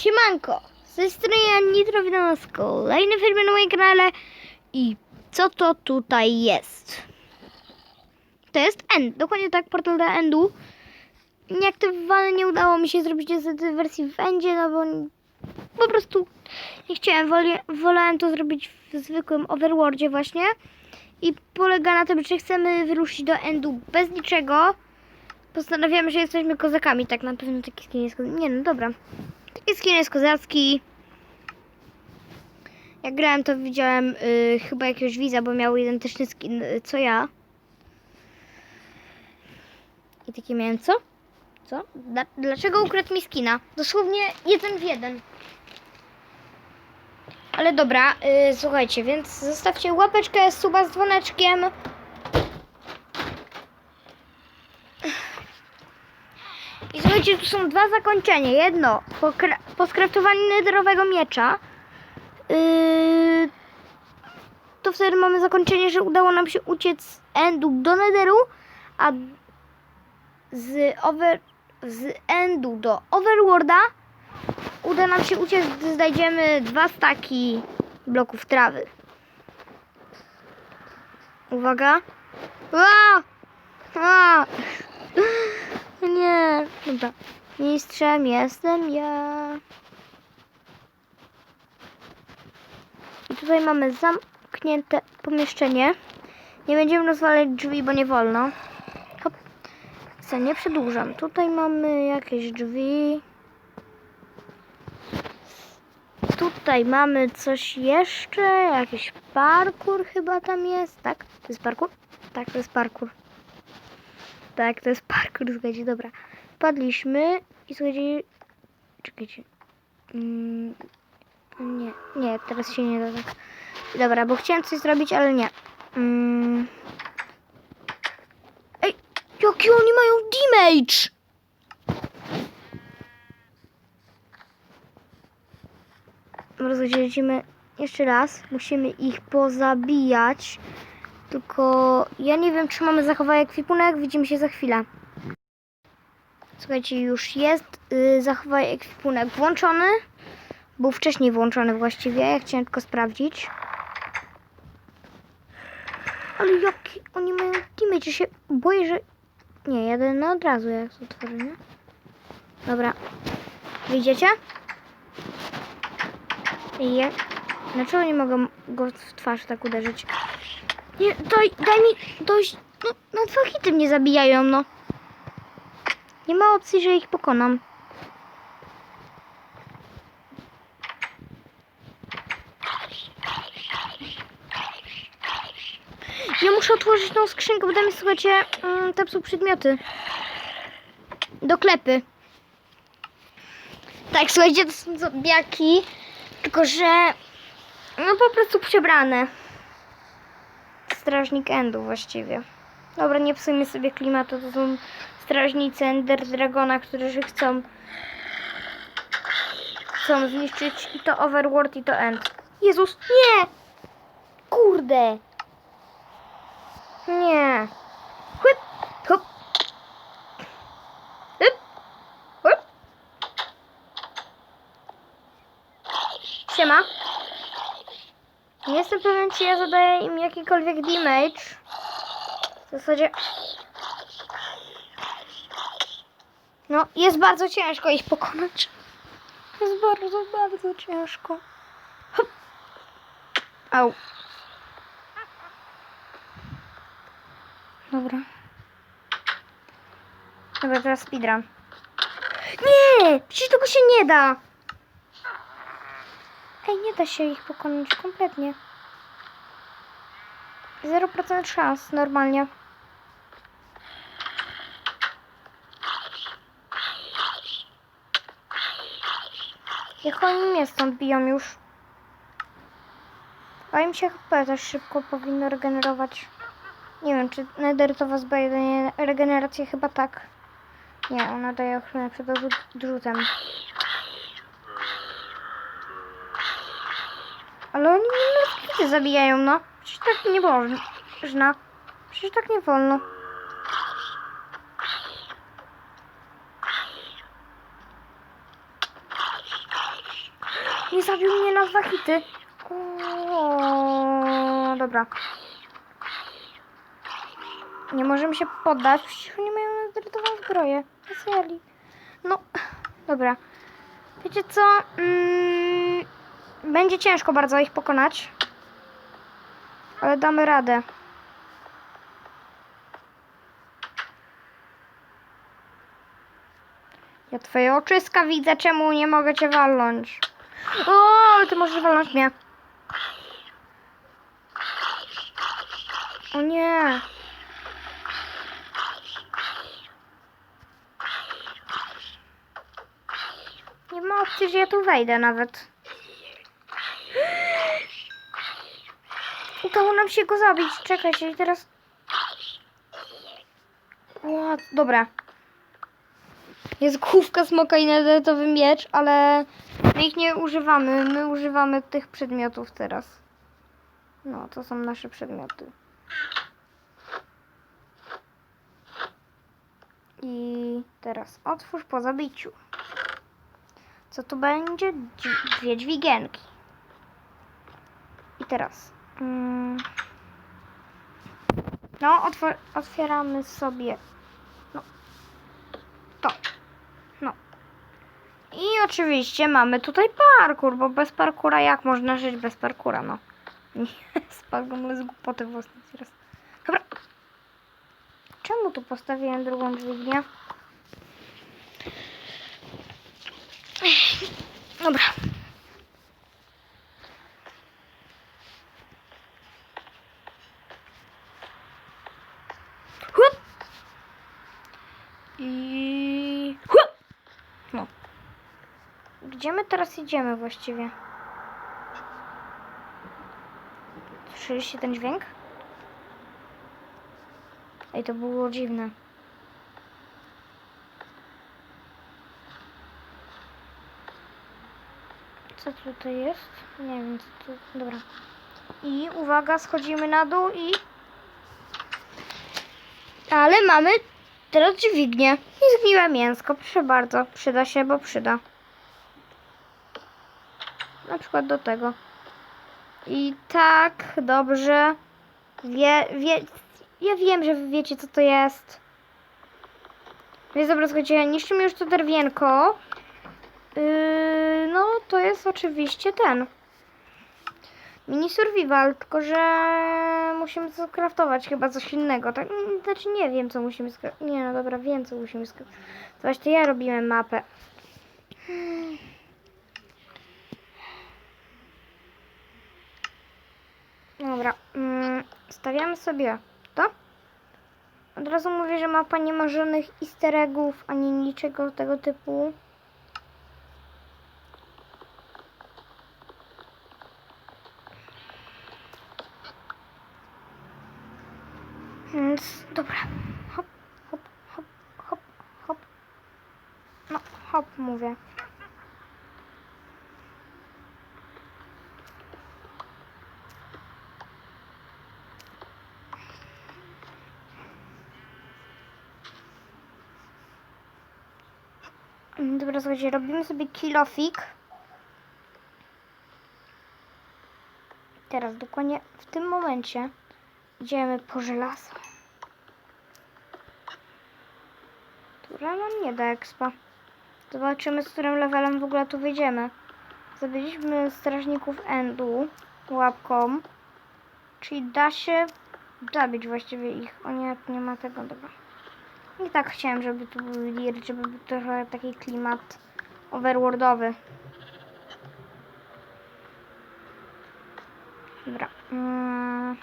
Siemanko, z tej strony Nitro, witam was w kolejnym filmie na moim kanale i co to tutaj jest? To jest End, dokładnie tak, portal do Endu. Nieaktywowany, nie udało mi się zrobić niestety wersji w Endzie, no bo po prostu nie chciałem, wolałem to zrobić w zwykłym Overworldzie właśnie. I polega na tym, że chcemy wyruszyć do Endu bez niczego. Postanawiamy, że jesteśmy kozakami, tak na pewno taki skin jest. Nie no, dobra. Taki skin jest kozacki. Jak grałem, to widziałem y, chyba jakiegoś widza, bo miał identyczny skin y, co ja. I takie miałem, co? Co? Dla, dlaczego ukradł mi skina? Dosłownie jeden w jeden. Ale dobra, y, słuchajcie, więc zostawcie łapeczkę, suba z dzwoneczkiem. I słuchajcie, tu są dwa zakończenia. Jedno po, po skraftowaniu netherowego miecza. Yy, to wtedy mamy zakończenie, że udało nam się uciec z Endu do Netheru, a z, over, z Endu do Overworlda uda nam się uciec, gdy znajdziemy dwa staki bloków trawy. Uwaga. Ła! Dobra. Mistrzem jestem ja. I tutaj mamy zamknięte pomieszczenie. Nie będziemy rozwalać drzwi, bo nie wolno. Hop. Nie przedłużam. Tutaj mamy jakieś drzwi. Tutaj mamy coś jeszcze. Jakiś parkour chyba tam jest. Tak? To jest parkour? Tak, to jest parkour. Tak, to jest parkour, słuchajcie, dobra. Wpadliśmy i słuchajcie... Czekajcie. Mm, nie, nie, teraz się nie da tak. Dobra, bo chciałem coś zrobić, ale nie. Mm. Ej, jaki oni mają damage! Rozdzielimy jeszcze raz. Musimy ich pozabijać. Tylko ja nie wiem, czy mamy zachować ekwipunek. Widzimy się za chwilę. Słuchajcie, już jest yy, zachowaj ekwipunek włączony. Był wcześniej włączony właściwie. Ja chciałem tylko sprawdzić. Ale jaki oni mają damage. Ja się boję, że... Nie, jadę na od razu, jak to otworzę? Dobra. Wyjdziecie? I. Dlaczego nie mogę go w twarz tak uderzyć? Nie, daj, daj mi dojść. No, na dwa hity mnie zabijają, no. Nie ma opcji, że ich pokonam. Ja muszę otworzyć tą skrzynkę, bo tam jest, słuchajcie, mm, tam są przedmioty. Do klepy. Tak, słuchajcie, to są zombiaki, tylko że no po prostu przebrane strażnik Endu właściwie. Dobra, nie psujmy sobie klimatu, to są strażnicy Ender Dragona, którzy chcą chcą zniszczyć i to Overworld i to End. Jezus, nie! Kurde! Nie. Hyp, hop. Hyp, hyp. Siema. Nie jestem pewien, czy ja zadaję im jakikolwiek damage. W zasadzie... No, jest bardzo ciężko ich pokonać. Jest bardzo, bardzo ciężko. Au. Dobra. Dobra, teraz speedrun. Nie! Przecież tego się nie da! Ej, nie da się ich pokonać kompletnie. 0% szans normalnie. Jak oni mnie stąd biją już? A im się HP też szybko powinno regenerować. Nie wiem, czy Nether to was daje regenerację? Chyba tak. Nie, ona daje ochronę przed odrzutem. Ale oni mnie zabijają, no. Przecież tak nie można. Przecież tak nie wolno. Nie zabił mnie na dwa hity. O, dobra. Nie możemy się poddać, przecież oni mają nadrytową zbroję. Weseli. No, dobra. Wiecie co? Mm, będzie ciężko bardzo ich pokonać. Ale damy radę. Ja twoje oczyska widzę, czemu nie mogę cię walnąć. O, ty możesz walnąć mnie. O nie. Nie ma opcji, że ja tu wejdę nawet. Udało nam się go zabić. Czekajcie, teraz... O, dobra. Jest główka smoka i nadetowy miecz, ale my ich nie używamy. My używamy tych przedmiotów teraz. No, to są nasze przedmioty. I teraz otwórz po zabiciu. Co tu będzie? Dwie dźwigienki. I teraz. Mm, no, otw- otwieramy sobie. No. To. Oczywiście mamy tutaj parkour, bo bez parkura jak można żyć bez parkura, no. Spadłem z głupoty własnej teraz. Dobra. Czemu tu postawiłem drugą dźwignię? Dobra. Hup. I... Hup. No. Gdzie my teraz idziemy właściwie? Słyszeliście ten dźwięk? Ej, to było dziwne. Co tutaj jest? Nie wiem, co tu... Dobra. I uwaga, schodzimy na dół i... Ale mamy teraz dźwignię. I zgniłe mięsko. Proszę bardzo. Przyda się, bo przyda. Przykład do tego. I tak, dobrze. Wie, wie, ja wiem, że wy wiecie, co to jest. Więc dobra, słuchajcie, niszczymy już to derwienko. Yy, no, to jest oczywiście ten. Mini survival, tylko że musimy skraftować chyba coś innego. Tak, znaczy nie wiem, co musimy skraftować. Nie, no dobra, wiem, co musimy skraftować. To ja robiłem mapę. Dobra, mm, stawiamy sobie to. Od razu mówię, że mapa nie ma żadnych easter eggów, ani niczego tego typu. Więc dobra. Hop, hop, hop, hop, hop. No, hop mówię. Dobra, słuchajcie, robimy sobie kilofik. Teraz dokładnie w tym momencie idziemy po żelazo. Które nam nie da expa. Zobaczymy, z którym levelem w ogóle tu wyjdziemy. Zabiliśmy strażników endu łapką. Czyli da się zabić właściwie ich. O nie, nie ma tego, dobra. I tak chciałem, żeby tu był lir, żeby był trochę taki klimat overworldowy. Dobra. Mm.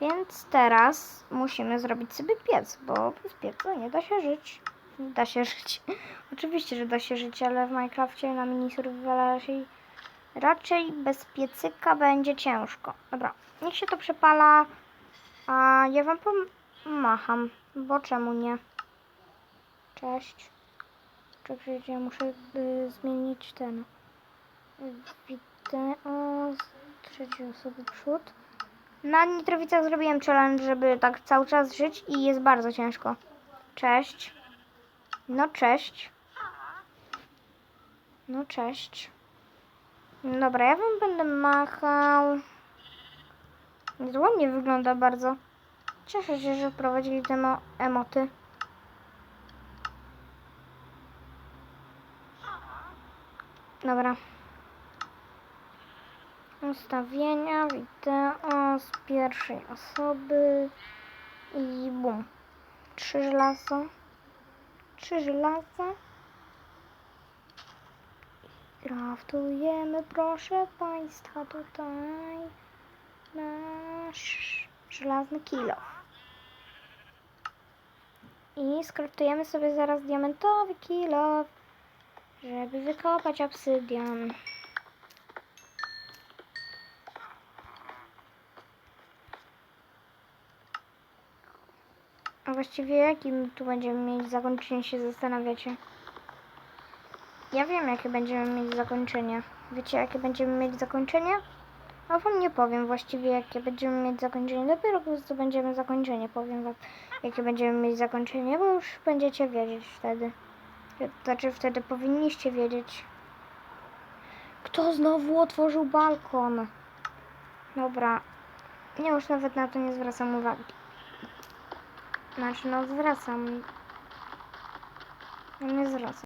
Więc teraz musimy zrobić sobie piec, bo bez pieca nie da się żyć. Da się żyć. Oczywiście, że da się żyć, ale w Minecrafcie na mini survival raczej, raczej bez piecyka będzie ciężko. Dobra, niech się to przepala, a ja wam pomacham, bo czemu nie? Cześć. Czekajcie, ja muszę y, zmienić ten. y, Wideo z trzeciej osoby przód. Na Nitrowicach zrobiłem challenge, żeby tak cały czas żyć i jest bardzo ciężko. Cześć. No cześć. No cześć. Dobra, ja wam będę machał. Ładnie wygląda bardzo. Cieszę się, że wprowadzili te mo- emoty. Dobra. Ustawienia, wideo z pierwszej osoby i bum. Trzy żelaza. Trzy żelaza. Kraftujemy, proszę Państwa, tutaj nasz żelazny kilo. I skraftujemy sobie zaraz diamentowy kilo, żeby wykopać obsydian. A właściwie jakim tu będziemy mieć zakończenie się zastanawiacie? Ja wiem jakie będziemy mieć zakończenie. Wiecie jakie będziemy mieć zakończenie? A wam nie powiem właściwie jakie będziemy mieć zakończenie. Dopiero gdy zdobędziemy zakończenie powiem wam jakie będziemy mieć zakończenie, bo już będziecie wiedzieć wtedy. Znaczy wtedy powinniście wiedzieć. Kto znowu otworzył balkon? Dobra. Ja już nawet na to nie zwracam uwagi. Znaczy no zwracam. No nie zwracam.